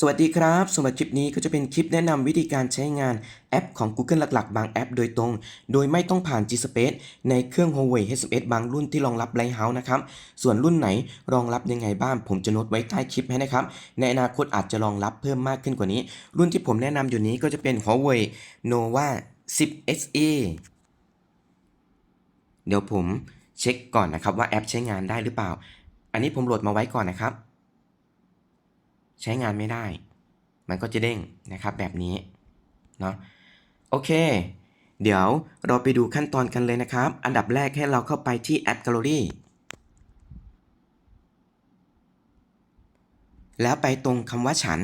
สวัสดีครับสำหรับคลิปนี้ก็จะเป็นคลิปแนะนำวิธีการใช้งานแอปของ Google หลัก ๆ บางแอปโดยตรง โดยไม่ต้องผ่าน G-Space ในเครื่อง Huawei H11 บางรุ่นที่รองรับ Lighthouse นะครับ ส่วนรุ่นไหนรองรับยังไงบ้างผมจะโน้ตไว้ใต้คลิปให้นะครับ ในอนาคตอาจจะรองรับเพิ่มมากขึ้นกว่านี้ รุ่นที่ผมแนะนำอยู่นี้ก็จะเป็น Huawei Nova 10 SE เดี๋ยวผมเช็คก่อนนะครับว่าแอปใช้งานได้หรือเปล่า อันนี้ผมโหลดมาไว้ก่อนนะครับ ใช้งานไม่ได้ มันก็จะเด้งนะครับแบบนี้เนาะโอเค เดี๋ยวเราไปดูขั้นตอนกันเลยนะครับ อันดับแรกให้เราเข้าไปที่ App Gallery แล้วไปตรงคำว่าฉัน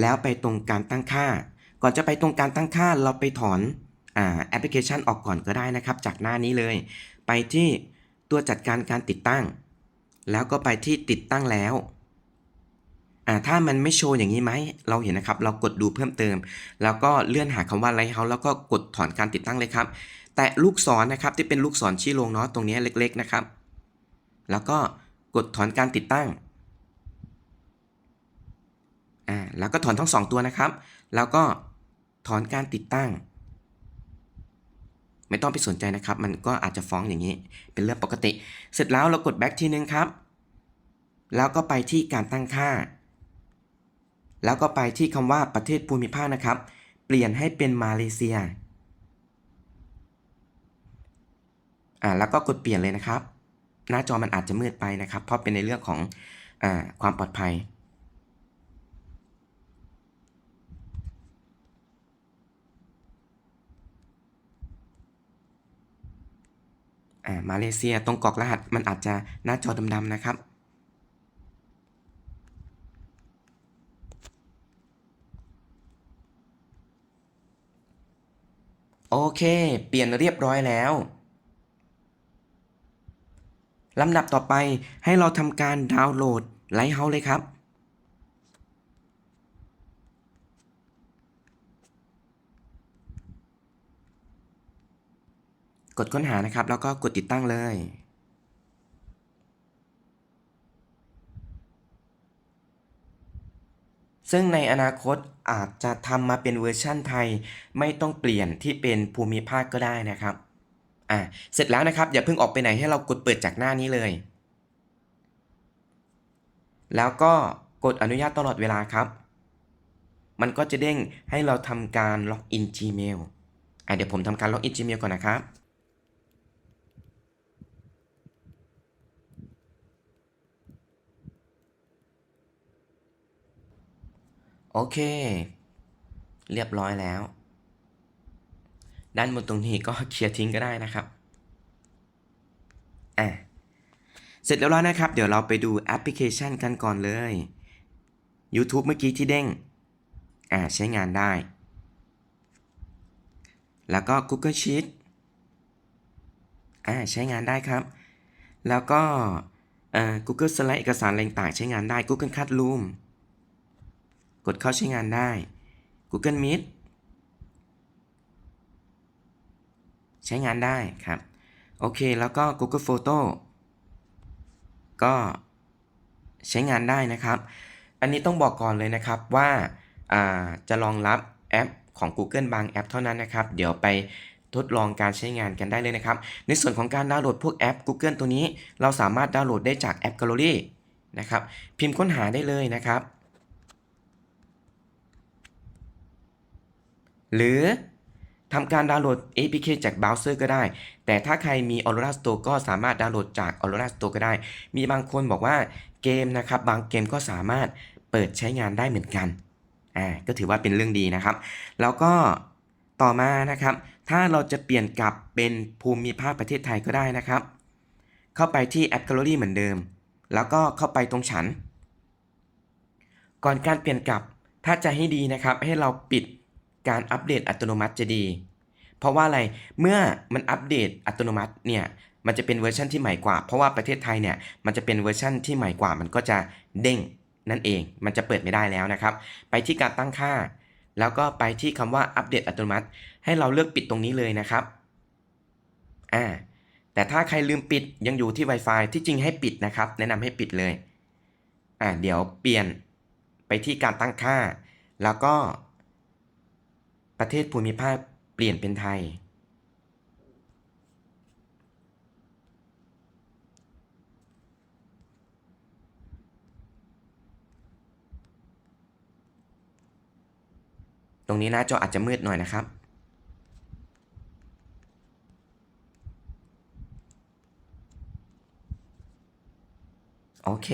แล้วไปตรงการตั้งค่า ก่อนจะไปตรงการตั้งค่าเราไปถอนแอปพลิเคชันออกก่อนก็ได้นะครับ จากหน้านี้เลย ไปที่ตัวจัดการการติดตั้ง แล้วก็ไปที่ติดตั้งแล้วอ่าถ้ามันไม่โชว์อย่างนี้ไหม เราเห็นนะครับ เรากดดูเพิ่มเติม แล้วก็เลื่อนหาคำว่า Lighthouse แล้วก็กดถอนการติดตั้งเลยครับ แตะลูกศรนะครับที่เป็นลูกศรชี้ลงเนาะตรงนี้เล็ก ๆนะครับ แล้วก็กดถอนการติดตั้งอ่าแล้วก็ถอนทั้งสองตัวนะครับ แล้วก็ถอนการติดตั้ง ไม่ต้องไปสนใจนะครับ มันก็อาจจะฟ้องอย่างนี้ เป็นเรื่องปกติ เสร็จแล้วเรากด back ทีนึงครับ แล้วก็ไปที่การตั้งค่า แล้วก็ไปที่คำว่าประเทศภูมิภาคนะครับ เปลี่ยนให้เป็นมาเลเซีย อ่าแล้วก็กดเปลี่ยนเลยนะครับ หน้าจอมันอาจจะมืดไปนะครับ เพราะเป็นในเรื่องของอ่าความปลอดภัยอ่ามาเลเซียตรงกรอกรหัสมันอาจจะหน้าจอดำๆนะครับ โอเค เปลี่ยนเรียบร้อยแล้วลำดับต่อไปให้เราทำการดาวน์โหลด Lighthouse เลยครับ กดค้นหานะครับ แล้วก็กดติดตั้งเลย ซึ่งในอนาคตอาจจะทำมาเป็นเวอร์ชั่นไทย ไม่ต้องเปลี่ยนที่เป็นภูมิภาคก็ได้นะครับอ่าเสร็จแล้วนะครับ อย่าเพิ่งออกไปไหนให้เรากดเปิดจากหน้านี้เลย แล้วก็กดอนุญาตตลอดเวลาครับ มันก็จะเด้งให้เราทำการล็อกอิน Gmail อะเดี๋ยวผมทำการล็อกอิน Gmail ก่อนนะครับ โอเค เรียบร้อยแล้ว ด้านบนตรงนี้ก็เคลียร์ทิ้งก็ได้นะครับอะเสร็จแล้วแล้วนะครับ เดี๋ยวเราไปดูแอปพลิเคชันกันก่อนเลย YouTube เมื่อกี้ที่เด้งอ่าใช้งานได้ แล้วก็ Google Sheet อ่าใช้งานได้ครับ แล้วก็เอ่อ Google Slide เอกสารอะไรต่างใช้งานได้ Google Classroom กดเข้าใช้งานได้ Google Meet ใช้งานได้ครับ โอเค แล้วก็ Google Photo ก็ใช้งานได้นะครับ อันนี้ต้องบอกก่อนเลยนะครับว่าาจะรองรับแอปของ Google บางแอปเท่านั้นนะครับ เดี๋ยวไปทดลองการใช้งานกันได้เลยนะครับ ในส่วนของการดาวน์โหลดพวกแอป Google ตัวนี้ เราสามารถดาวน์โหลดได้จากแอป Gallery นะครับ พิมพ์ค้นหาได้เลยนะครับ หรือทำการดาวน์โหลด APK จากเบราว์เซอร์ก็ได้ แต่ถ้าใครมี Aurora Store ก็สามารถดาวน์โหลดจาก Aurora Store ก็ได้ มีบางคนบอกว่าเกมนะครับ บางเกมก็สามารถเปิดใช้งานได้เหมือนกัน อ่า ก็ถือว่าเป็นเรื่องดีนะครับ แล้วก็ต่อมานะครับ ถ้าเราจะเปลี่ยนกลับเป็นภูมิภาคประเทศไทยก็ได้นะครับ เข้าไปที่ App Gallery เหมือนเดิม แล้วก็เข้าไปตรงฉัน ก่อนการเปลี่ยนกลับ ถ้าจะให้ดีนะครับ ให้เราปิด การอัปเดตอัตโนมัติจะดี เพราะว่าอะไร เมื่อมันอัปเดตอัตโนมัติเนี่ยมันจะเป็นเวอร์ชันที่ใหม่กว่า เพราะว่าประเทศไทยเนี่ยมันจะเป็นเวอร์ชันที่ใหม่กว่า มันก็จะเด้งนั่นเอง มันจะเปิดไม่ได้แล้วนะครับ ไปที่การตั้งค่า แล้วก็ไปที่คำว่าอัปเดตอัตโนมัติ ให้เราเลือกปิดตรงนี้เลยนะครับ อ่า แต่ถ้าใครลืมปิดยังอยู่ที่ Wi-Fi ที่จริงให้ปิดนะครับ แนะนำให้ปิดเลย อ่า เดี๋ยวเปลี่ยนไปที่การตั้งค่า แล้วก็ ประเทศภูมิภาคเปลี่ยนเป็นไทย ตรงนี้หน้าจออาจจะมืดหน่อยนะครับโอเค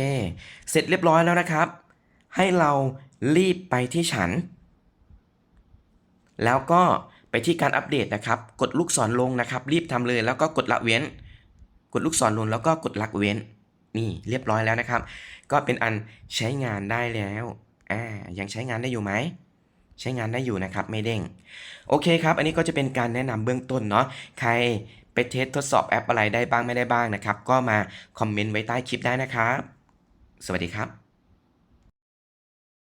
เสร็จเรียบร้อยแล้วนะครับ ให้เรารีบไปที่ฉัน แล้วก็ไปที่การอัปเดตนะครับ กดลูกศรลงนะครับ รีบทำเลย แล้วก็กดละเว้น กดลูกศรลงแล้วก็กดละเว้น นี่เรียบร้อยแล้วนะครับ ก็เป็นอันใช้งานได้แล้วอ่ายังใช้งานได้อยู่ไหมใช้งานได้อยู่นะครับไม่เด้ง โอเคครับ อันนี้ก็จะเป็นการแนะนำเบื้องต้นเนาะใครไปเทสทดสอบแอปอะไรได้บ้างไม่ได้บ้างนะครับ ก็มาคอมเมนต์ไว้ใต้คลิปได้นะครับ สวัสดีครับ